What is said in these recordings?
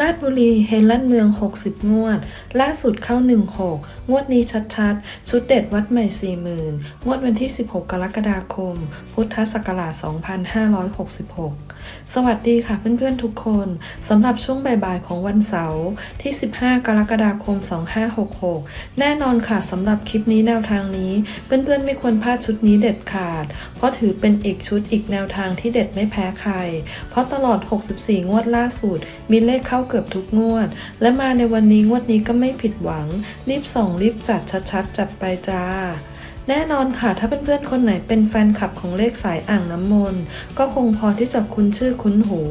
ลาดบุรีเฮลั่นเมือง 60 งวด ล่าสุดเข้า 16 งวดนี้ชัดๆ ชุดเด็ดวัดใหม่ 40,000 งวดวันที่ 16 กรกฎาคม พุทธศักราช 2566 สวัสดีค่ะเพื่อนๆทุกคนสำหรับช่วงบ่ายๆของวันเสาร์ที่ 15 กรกฎาคม 2566 แน่นอนค่ะสำหรับคลิปนี้แนวทางนี้ เพื่อนๆไม่ควรพลาดชุดนี้เด็ดขาด เพราะถือเป็นอีกชุดอีกแนวทางที่เด็ดไม่แพ้ใคร เพราะตลอด 64 งวดล่าสุดมีเลขเข้าเกือบทุกงวด และมาในวันนี้งวดนี้ก็ไม่ผิดหวัง รีบส่องรีบจัดชัดๆ จัดไปจ้าแน่นอนค่ะ ถ้าเพื่อนๆ คนไหนเป็นแฟนคลับของเลขสายอ่างน้ำมนต์ ก็คงพอที่จะคุ้นชื่อคุ้นหู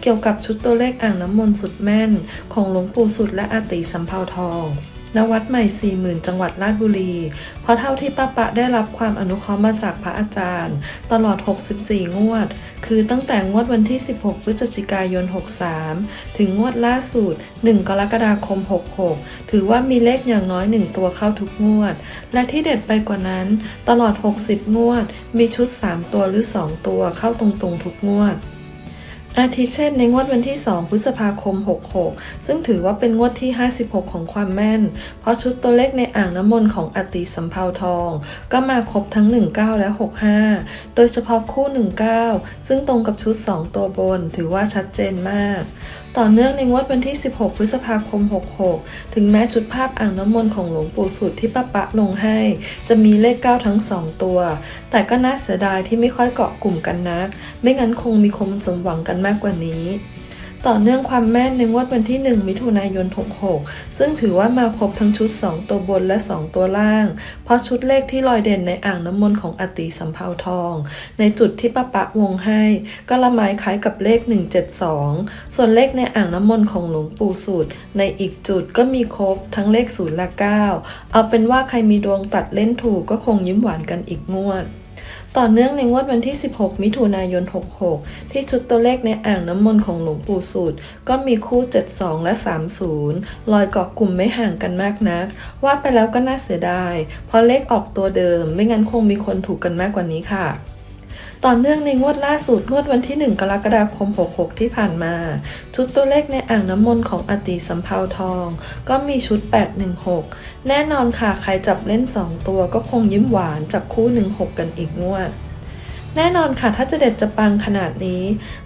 เกี่ยวกับชุดตัวเลขอ่างน้ำมนต์สุดแม่น ของหลวงปู่สุดและอาติสำเภาทอง ณวัดใหม่ 40,000 จังหวัดราชบุรี เพราะเท่าที่ป้าปะได้รับความอนุเคราะห์มาจากพระอาจารย์ ตลอด 64 งวด คือตั้งแต่งวดวันที่ 16 พฤศจิกายน 63 ถึงงวดล่าสุด 1 กรกฎาคม 66 ถือว่ามีเลขอย่างน้อย 1 ตัวเข้าทุกงวด และที่เด็ดไปกว่านั้น ตลอด 60 งวด มีชุด 3 ตัวหรือ 2 ตัวเข้าตรงๆทุกงวด อาทิเช่นในงวดวันที่ 2 พฤษภาคม 66 ซึ่งถือว่าเป็นงวดที่ 56 ของความแม่น เพราะชุดตัวเลขในอ่างน้ำมนต์ของอติสำเภาทอง ก็มาครบทั้ง 19 และ 65 โดยเฉพาะคู่ 19 ซึ่งตรงกับชุด 2 ตัวบนถือว่าชัดเจนมาก ต่อเนื่องในงวดวันที่ 16 พฤษภาคม 66 ถึงแม้ชุดภาพอ่างน้ำมนต์ของหลวงปู่สุดที่ป้าปะลงให้ จะมีเลข 9 ทั้ง 2 ตัว แต่ก็น่าเสียดายที่ไม่ค่อยเกาะกลุ่มกันนัก ไม่งั้นคงมีคนสมหวังกันมากกว่านี้ ต่อเนื่องความแม่นในงวดวันที่ 1 มิถุนายน 66 ซึ่งถือว่ามาครบทั้งชุด 2 ตัวบนและ 2 ตัวล่าง เพราะชุดเลขที่ลอยเด่นในอ่างน้ำมนต์ของอติสำเภาทอง ในจุดที่ป้าปะวงให้ ก็ละไม้คล้ายกับเลข 172 ส่วนเลขในอ่างน้ำมนต์ของหลวงปู่สุด ในอีกจุดก็มีครบทั้งเลข0และ 9 เอาเป็นว่าใครมีดวงตัดเล่นถูกก็คงยิ้มหวานกันอีกงวด ต่อเนื่องในงวดวันที่ 16 มิถุนายน 66 ที่ชุดตัวเลขในอ่างน้ำมนต์ของหลวงปู่สูตร ก็มีคู่ 72 และ 30 ลอยเกาะกลุ่มไม่ห่างกันมากนัก ว่าไปแล้วก็น่าเสียดาย เพราะเลขออกตัวเดิม ไม่งั้นคงมีคนถูกกันมากกว่านี้ค่ะ ต่อเนื่องในงวดล่าสุดงวดวันที่ 1 กรกฎาคม 66 ที่ผ่านมา ชุดตัวเลขในอ่างน้ำมนต์ของอติสำเภาทอง ก็มีชุด 816 แน่นอนค่ะ ใครจับเล่น 2 ตัวก็คงยิ้มหวานจับคู่ 16 กันอีกงวด แน่นอนค่ะ ถ้าจะเด็ดจะปังขนาดนี้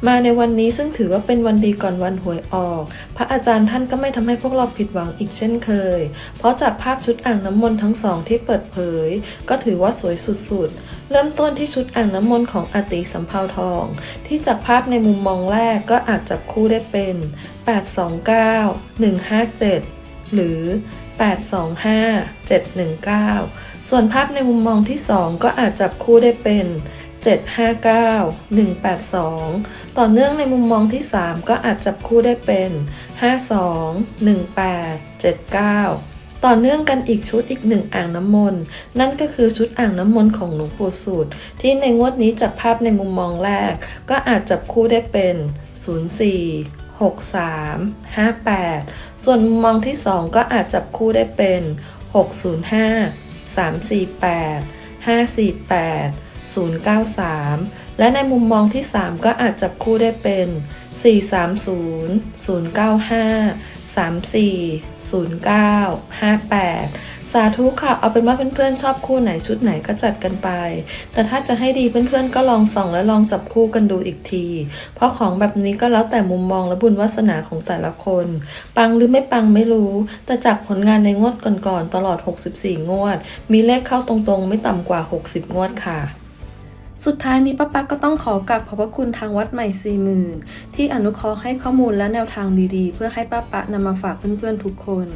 มาในวันนี้ซึ่งถือว่าเป็นวันดีก่อนวันหวยออก พระอาจารย์ท่านก็ไม่ทำให้พวกเราผิดหวังอีกเช่นเคย เพราะจากภาพชุดอ่างน้ำมนต์ทั้งสองที่เปิดเผย ก็ถือว่าสวยสุดๆ เริ่มต้นที่ชุดอ่างน้ำมนต์ของอาติสำเภาทอง ที่จากภาพในมุมมองแรกก็อาจจับคู่ได้เป็น 829 157 หรือ 825 719 ส่วนภาพในมุมมองที่ 2 ก็อาจจับคู่ได้เป็น 759 182 ต่อเนื่องในมุมมองที่ 3 ก็อาจจับคู่ได้เป็น 52 18 79 ต่อเนื่องกันอีกชุดอีกหนึ่งอ่างน้ำมนต์ นั่นก็คือชุดอ่างน้ำมนต์ของหลวงปู่สูตร ที่ในงวดนี้จากภาพในมุมมองแรก ก็อาจจับคู่ได้เป็น 04 63 58 ส่วนมุมมองที่ 2 ก็อาจจับคู่ได้เป็น 605 348 548 093 และในมุมมองที่ 3 ก็อาจจับคู่ได้เป็น 430 095 34 09 58 สาธุค่ะ เอาเป็นว่าเพื่อนๆชอบคู่ไหนชุดไหนก็จัดกันไป แต่ถ้าจะให้ดีเพื่อนๆก็ลองส่องและลองจับคู่กันดูอีกที เพราะของแบบนี้ก็แล้วแต่มุมมองและบุญวาสนาของแต่ละคน ปังหรือไม่ปังไม่รู้ แต่จากผลงานในงวดก่อนๆตลอด 64 งวด มีเลขเข้าตรงๆ ไม่ต่ำกว่า 60 งวดค่ะ สุดท้ายนี้ป้าปักก็ต้องขอกราบขอบพระคุณทางวัดใหม่สี่หมื่นที่อนุเคราะห์ให้ข้อมูลและแนวทางดีๆ เพื่อให้ป้าปะนำมาฝากเพื่อนๆทุกคน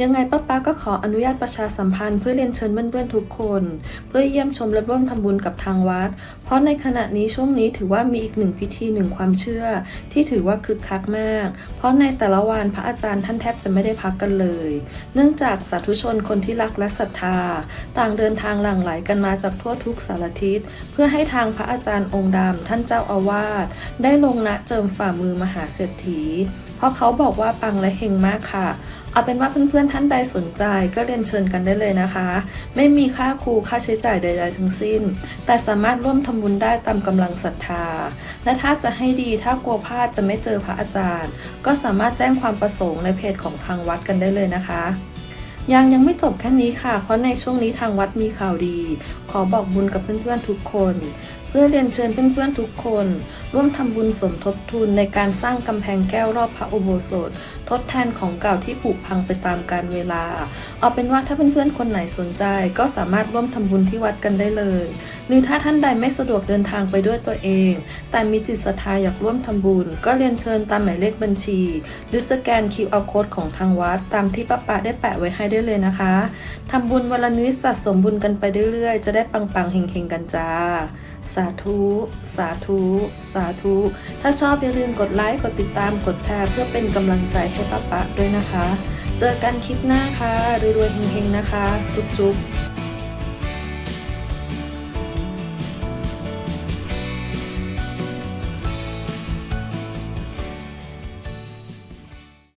ยังไงป้าปะก็ขออนุญาตประชาสัมพันธ์เพื่อเรียนเชิญเพื่อนๆทุกคน เพื่อเยี่ยมชมและร่วมทำบุญกับทางวัด เพราะในขณะนี้ช่วงนี้ถือว่ามีอีกหนึ่งพิธีหนึ่งความเชื่อ ที่ถือว่าคึกคักมาก เพราะในแต่ละวันพระอาจารย์ท่านแทบจะไม่ได้พักกันเลย เนื่องจากสาธุชนคนที่รักและศรัทธา ต่างเดินทางหลั่งไหลกันมาจากทั่วทุกสารทิศเพื่อให้ทางพระอาจารย์องค์ดำท่านเจ้าอาวาสได้ลงณเจิมฝ่ามือมหาเศรษฐี เพราะเขาบอกว่าปังและเฮงมากค่ะเอาเป็นว่าเพื่อนๆท่านใดสนใจก็เรียนเชิญกันได้เลยนะคะ ไม่มีค่าครูค่าใช้จ่ายใด ๆ ทั้งสิ้น แต่สามารถร่วมทำบุญได้ตามกำลังศรัทธา และถ้าจะให้ดีถ้ากลัวพลาดจะไม่เจอพระอาจารย์ ก็สามารถแจ้งความประสงค์ในเพจของทางวัดกันได้เลยนะคะ ยังยังไม่จบแค่นี้ค่ะ เพราะในช่วงนี้ทางวัดมีข่าวดี ขอบอกบุญกับเพื่อนๆทุกคนเพื่อเรียนเชิญเพื่อนๆทุกคน ร่วมทำบุญสมทบทุนในการสร้างกำแพงแก้วรอบพระอุโบสถทดแทนของเก่าที่ผุพังไปตามกาลเวลา เอาเป็นว่าถ้าเพื่อนๆคนไหนสนใจ ก็สามารถร่วมทำบุญที่วัดกันได้เลย หรือถ้าท่านใดไม่สะดวกเดินทางไปด้วยตัวเอง แต่มีจิตศรัทธาอยากร่วมทำบุญ ก็เรียนเชิญตามหมายเลขบัญชี หรือสแกน QR Code ของทางวัด ตามที่ป้าปาได้แปะไว้ให้ได้เลยนะคะทำบุญวันละนิดสะสมบุญกันไปเรื่อยๆ จะได้ปังๆเฮงๆกันจ้าสาธุ สาธุ สาธุ ถ้าชอบอย่าลืมกดไลค์ กดติดตาม กดแชร์เพื่อเป็นกำลังใจให้ป้าปะด้วยนะคะ เจอกันคลิปหน้าค่ะรวยๆเฮงๆนะคะ จุ๊บๆ